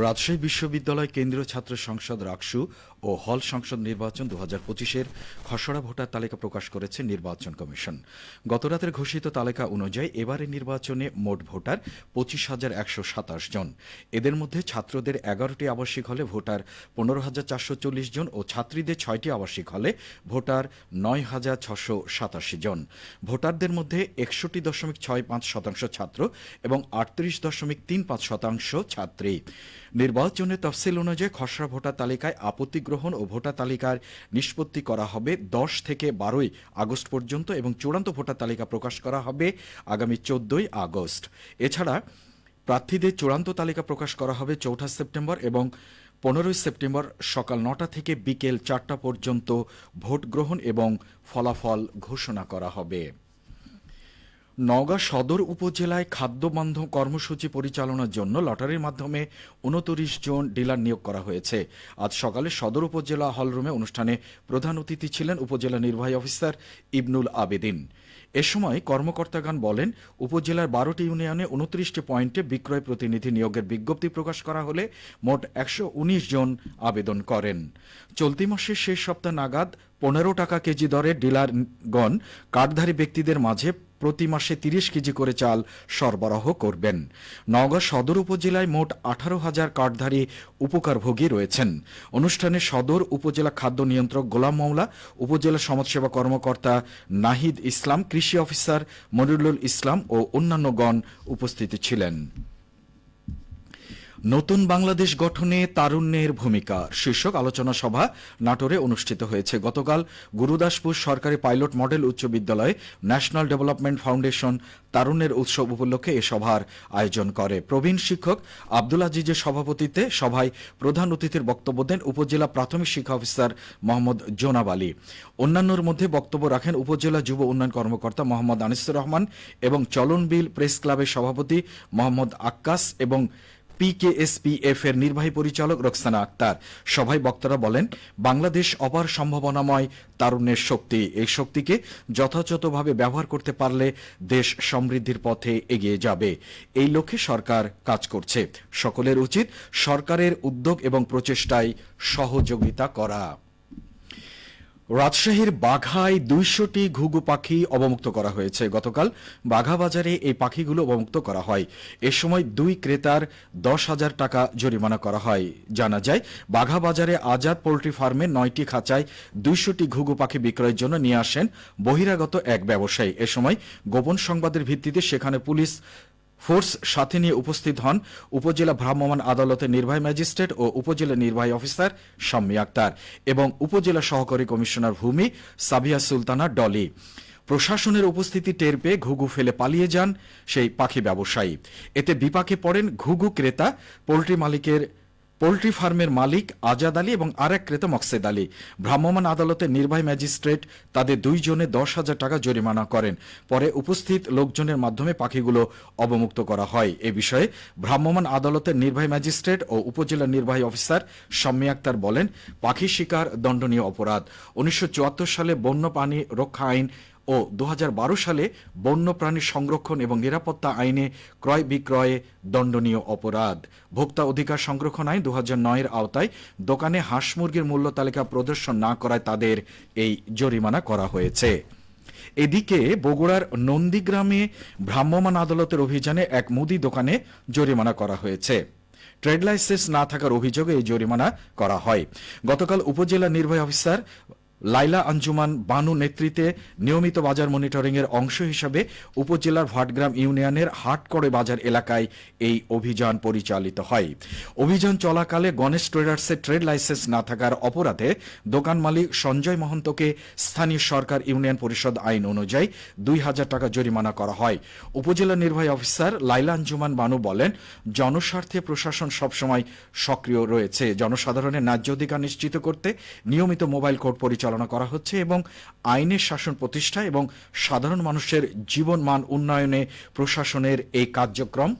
রাজশাহী বিশ্ববিদ্যালয় কেন্দ্রীয় ছাত্র সংসদ রাকসু ও হল সংসদ নির্বাচন দু হাজার পঁচিশের খসড়া ভোটার তালিকা প্রকাশ করেছে নির্বাচন কমিশন। গতরাতের ঘোষিত তালিকা অনুযায়ী এবারের নির্বাচনে মোট ভোটার পঁচিশ হাজার একশো সাতাশ জন। এদের মধ্যে ছাত্রদের এগারোটি আবাসিক হলে ভোটার পনেরো হাজার চারশো চল্লিশ জন ও ছাত্রীদের ছয়টি আবাসিক হলে ভোটার নয় হাজার ছশো সাতাশি জন। ভোটারদের মধ্যে একষট্টি দশমিক ছয় পাঁচ শতাংশ ছাত্র এবং আটত্রিশ দশমিক তিন পাঁচ শতাংশ ছাত্রী। নির্বাচনের তফসিল অনুযায়ী খসড়া ভোটার তালিকায় আপত্তি গ্রহণ ও ভোটার তালিকার নিষ্পত্তি করা হবে দশ থেকে বারোই আগস্ট পর্যন্ত এবং চূড়ান্ত ভোটার তালিকা প্রকাশ করা হবে আগামী চোদ্দই আগস্ট। এছাড়া প্রার্থীদের চূড়ান্ত তালিকা প্রকাশ করা হবে চৌঠা সেপ্টেম্বর এবং পনেরোই সেপ্টেম্বর সকাল নটা থেকে বিকেল চারটা পর্যন্ত ভোট গ্রহণ এবং ফলাফল ঘোষণা করা হবে। নওগাঁ সদর উপজেলায় খাদ্যবন্ধ কর্মসূচি পরিচালনার জন্য লটারির মাধ্যমে উনত্রিশ জন ডিলার নিয়োগ করা হয়েছে। আজ সকালে সদর উপজেলা হলরুমে অনুষ্ঠানে প্রধান অতিথি ছিলেন উপজেলা নির্বাহী অফিসার ইবনুল আবেদিন। এ সময় কর্মকর্তাগণ বলেন, উপজেলার বারোটি ইউনিয়নে উনত্রিশটি পয়েন্টে বিক্রয় প্রতিনিধি নিয়োগের বিজ্ঞপ্তি প্রকাশ করা হলে মোট একশো উনিশ জন আবেদন করেন। চলতি মাসের শেষ সপ্তাহ নাগাদ পনেরো টাকা কেজি দরে ডিলারগণ কার্ডধারী ব্যক্তিদের মাঝে প্রতি মাসে তিরিশ কেজি করে চাল সরবরাহ করবেন। নওগাঁ সদর উপজেলায় মোট আঠারো হাজার কার্ডধারী উপকারভোগী রয়েছেন। অনুষ্ঠানে সদর উপজেলা খাদ্য নিয়ন্ত্রক গোলাম মাওলা, উপজেলা সমাজসেবা কর্মকর্তা নাহিদ ইসলাম, কৃষি অফিসার মনিরুল ইসলাম ও অন্যান্যগণ উপস্থিত ছিলেন। নতুন বাংলাদেশ গঠনে তারুণ্যের ভূমিকা। শীর্ষক আলোচনা সভা নাটোরে অনুষ্ঠিত হয়েছে। গতকাল গুরুদাসপুর সরকারি পাইলট মডেল উচ্চ বিদ্যালয়ে ন্যাশনাল ডেভেলপমেন্ট ফাউন্ডেশন তারুণ্যের উৎসব উপলক্ষে এ সভার আয়োজন করে। প্রবীণ শিক্ষক আব্দুল আজিজের সভাপতিত্বে সভায় প্রধান অতিথির বক্তব্য দেন উপজেলা প্রাথমিক শিক্ষা অফিসার মোহাম্মদ জোনাব আলী। অন্যান্যর মধ্যে বক্তব্য রাখেন উপজেলা যুব উন্নয়ন কর্মকর্তা মোহাম্মদ আনিসুর রহমান এবং চলনবিল প্রেস ক্লাবের সভাপতি মোহাম্মদ আক্কাস এবং পিকেএসপিএফ এর নির্বাহী পরিচালক রক্সানা আক্তার। সভায় বক্তারা বলেন, বাংলাদেশ অপার সম্ভাবনাময় তারুণ্যের শক্তি। এই শক্তিকে যথাযথভাবে ব্যবহার করতে পারলে দেশ সমৃদ্ধির পথে এগিয়ে যাবে। এই লক্ষ্যে সরকার কাজ করছে। সকলের উচিত সরকারের উদ্যোগ এবং প্রচেষ্টায় সহযোগিতা করা। রাজশাহীর বাঘায় দুইশোটি ঘুঘু পাখি অবমুক্ত করা হয়েছে। গতকাল বাঘা বাজারে এই পাখিগুলো অবমুক্ত করা হয়। এ সময় দুই ক্রেতার দশ হাজার টাকা জরিমানা করা হয়। জানা যায় বাঘা বাজারে আজাদ পোলট্রি ফার্মে নয়টি খাঁচায় দুইশোটি ঘুঘু পাখি বিক্রয়ের জন্য নিয়ে আসেন বহিরাগত এক ব্যবসায়ী। এ সময় গোপন সংবাদের ভিত্তিতে সেখানে পুলিশ ফোর্স সাথে নিয়ে উপস্থিত হন উপজেলা ভ্রাম্যমাণ আদালতের নির্বাহী ম্যাজিস্ট্রেট ও উপজেলা নির্বাহী অফিসার শাম্মী আক্তার এবং উপজেলা সহকারী কমিশনার ভূমি সাবিয়া সুলতানা ডলি। প্রশাসনের উপস্থিতি টের পেয়ে ঘুঘু ফেলে পালিয়ে যান সেই পাখি ব্যবসায়ী। এতে বিপাকে পড়েন ঘুঘু ক্রেতা, পোল্ট্রি মালিকের পোল্ট্রি ফার্মের মালিক আজাদ আলী এবং আর এক ক্রেতা মকসেদ আলী। ভ্রাম্যমাণ আদালতের নির্বাহী ম্যাজিস্ট্রেট তাদের দুইজনে দশ হাজার টাকা জরিমানা করেন। পরে উপস্থিত লোকজনের মাধ্যমে পাখিগুলো অবমুক্ত করা হয়। এ বিষয়ে ভ্রাম্যমাণ আদালতের নির্বাহী ম্যাজিস্ট্রেট ও উপজেলা নির্বাহী অফিসার শাম্মী আক্তার বলেন, পাখি শিকার দণ্ডনীয় অপরাধ। উনিশশো চুয়াত্তর সালে বন্য প্রাণী রক্ষা আইন ও দুহাজার বারো সালে বন্যপ্রাণী সংরক্ষণ এবং নিরাপত্তা আইনে ক্রয় বিক্রয়ে দণ্ডনীয় অপরাধ। ভোক্তা অধিকার সংরক্ষণ আইন দু এর আওতায় দোকানে হাঁস মুরগির মূল্য তালিকা প্রদর্শন না করায় তাদের এই জরিমানা করা হয়েছে। এদিকে বগুড়ার নন্দীগ্রামে ভ্রাম্যমাণ আদালতের অভিযানে এক মুদি দোকানে জরিমানা করা হয়েছে। ট্রেড লাইসেন্স না থাকার অভিযোগে এই জরিমানা করা হয়। গতকাল উপজেলা নির্বাহী অফিসার লাইলা আঞ্জুমান বানু নেতৃত্বে নিয়মিত বাজার মনিটরিং এর অংশ হিসাবে উপজেলার ভাটগ্রাম ইউনিয়নের হাটকড়ে বাজার এলাকায় এই অভিযান পরিচালিত হয়। অভিযান চলাকালে গণেশ ট্রেডার্সের ট্রেড লাইসেন্স না থাকার অপরাধে দোকান মালিক সঞ্জয় মহন্তকে স্থানীয় সরকার ইউনিয়ন পরিষদ আইন অনুযায়ী দুই হাজার টাকা জরিমানা করা হয়। উপজেলা নির্বাহী অফিসার লাইলা আঞ্জুমান বানু বলেন, জনস্বার্থে প্রশাসন সবসময় সক্রিয় রয়েছে। জনসাধারণের ন্যায্য অধিকার নিশ্চিত করতে নিয়মিত মোবাইল কোর্ট পরিচালনা পরিচালনা করা হচ্ছে এবং আইনের শাসন প্রতিষ্ঠা এবং সাধারণ মানুষের জীবন মান উন্নয়নে প্রশাসনের এই কার্যক্রম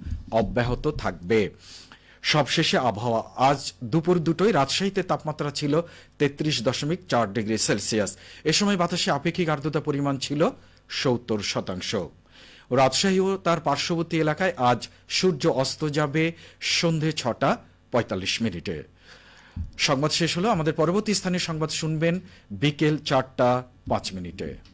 অব্যাহত থাকবে। সবশেষে আবহাওয়া। আজ দুপুর দুটোয় রাজশাহীতে তাপমাত্রা ছিল তেত্রিশ দশমিক চার ডিগ্রি সেলসিয়াস। এ সময় বাতাসে আপেক্ষিক আর্দ্রতা পরিমাণ ছিল সত্তর শতাংশ। রাজশাহী ও তার পার্শ্ববর্তী এলাকায় আজ সূর্য অস্ত যাবে সন্ধে ছটা পঁয়তাল্লিশ মিনিটে। সংবাদ শেষ হলো। আমাদের পরবর্তী স্থানীয় সংবাদ শুনবেন বিকেল চারটা পাঁচ মিনিটে।